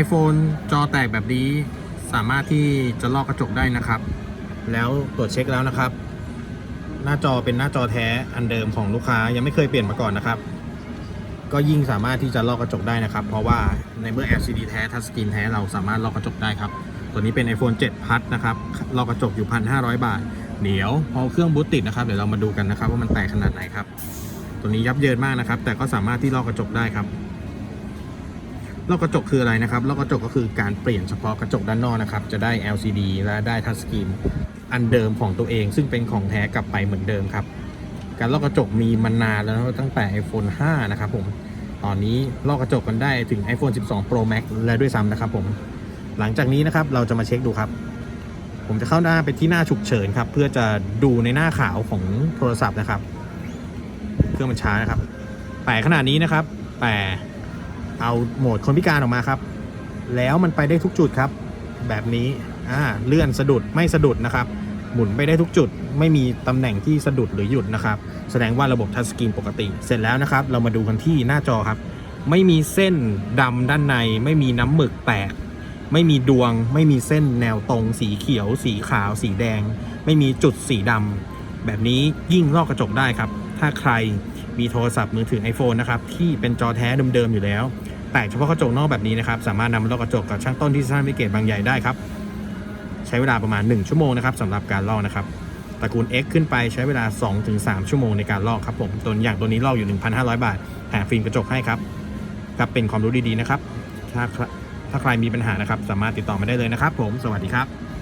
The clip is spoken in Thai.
iPhone จอแตกแบบนี้สามารถที่จะลอกกระจกได้นะครับ แล้วตรวจเช็คแล้วนะครับ หน้าจอเป็นหน้าจอแท้อันเดิมของลูกค้ายังไม่เคยเปลี่ยนมาก่อนนะครับ ก็ยิ่งสามารถที่จะลอกกระจกได้นะครับ เพราะว่าในเมื่อ LCD แท้ทัชสกรีนแท้เราสามารถลอกกระจกได้ครับ ตัวนี้เป็น iPhone 7 Plus นะครับลอกกระจกอยู่1,500 บาทเดี๋ยวพอเครื่องบูตติดนะครับเดี๋ยวเรามาดูกันนะครับว่ามันแตกขนาดไหนครับ ตัวนี้ยับเยินมากนะครับ แต่ก็สามารถที่ลอกกระจกได้ครับ ลอกกระจกคืออะไรนะครับลอกกระจกก็คือการเปลี่ยนเฉพาะกระจกด้านนอกนะครับ จะได้ LCD และได้ทัชสกรีนอันเดิมของตัวเอง ซึ่งเป็นของแท้กลับไปเหมือนเดิมครับ การลอกกระจกมีมานานแล้วตั้งแต่ iPhone 5 นะครับผม ตอนนี้ลอกกระจกกันได้ถึง iPhone 12 Pro Max แล้วด้วยซ้ำนะครับผม หลังจากนี้นะครับเราจะมาเช็คดูครับ ผมจะเข้าหน้าไปที่หน้าฉุกเฉินครับ เพื่อจะดูในหน้าขาวของโทรศัพท์นะครับ เครื่องมันช้านะครับ แต่ขนาดนี้นะครับ แต่ เอาโหมดคนพิการออกมาครับ แล้วมันไปได้ทุกจุดครับ แบบนี้อ่าเลื่อนสะดุดไม่สะดุดนะครับ หมุนไปได้ทุกจุด ไม่มีตำแหน่งที่สะดุดหรือหยุดนะครับ แสดงว่าระบบทัชสกรีนปกติ เสร็จแล้วนะครับ เรามาดูกันที่หน้าจอครับ ไม่มีเส้นดำด้านใน ไม่มีน้ำหมึกแตก ไม่มีดวง ไม่มีเส้นแนวตรง สีเขียว สีขาว สีแดง ไม่มีจุดสีดำแบบนี้ยิ่งลอกกระจกได้ครับ ถ้าใคร มีโทรศัพท์มือถือ iPhone นะครับที่เป็นจอแท้เดิมๆอยู่แล้ว แตกเฉพาะกระจกนอกแบบนี้นะครับสามารถนำลอกกระจกกับช่างต้นที่สร้างวิเกตบางใหญ่ได้ครับใช้เวลาประมาณ 1 ชั่วโมงนะครับสำหรับการลอกนะครับตระกูล X ขึ้นไปใช้เวลา 2-3 ชั่วโมงในการลอกครับผมตัวอย่างตัวนี้ลอกอยู่ 1,500 บาทแถมฟิล์มกระจกให้ครับครับเป็นความรู้ดีๆนะครับถ้าถ้าใครมีปัญหานะครับ สามารถติดต่อมาได้เลยนะครับ ผมสวัสดีครับ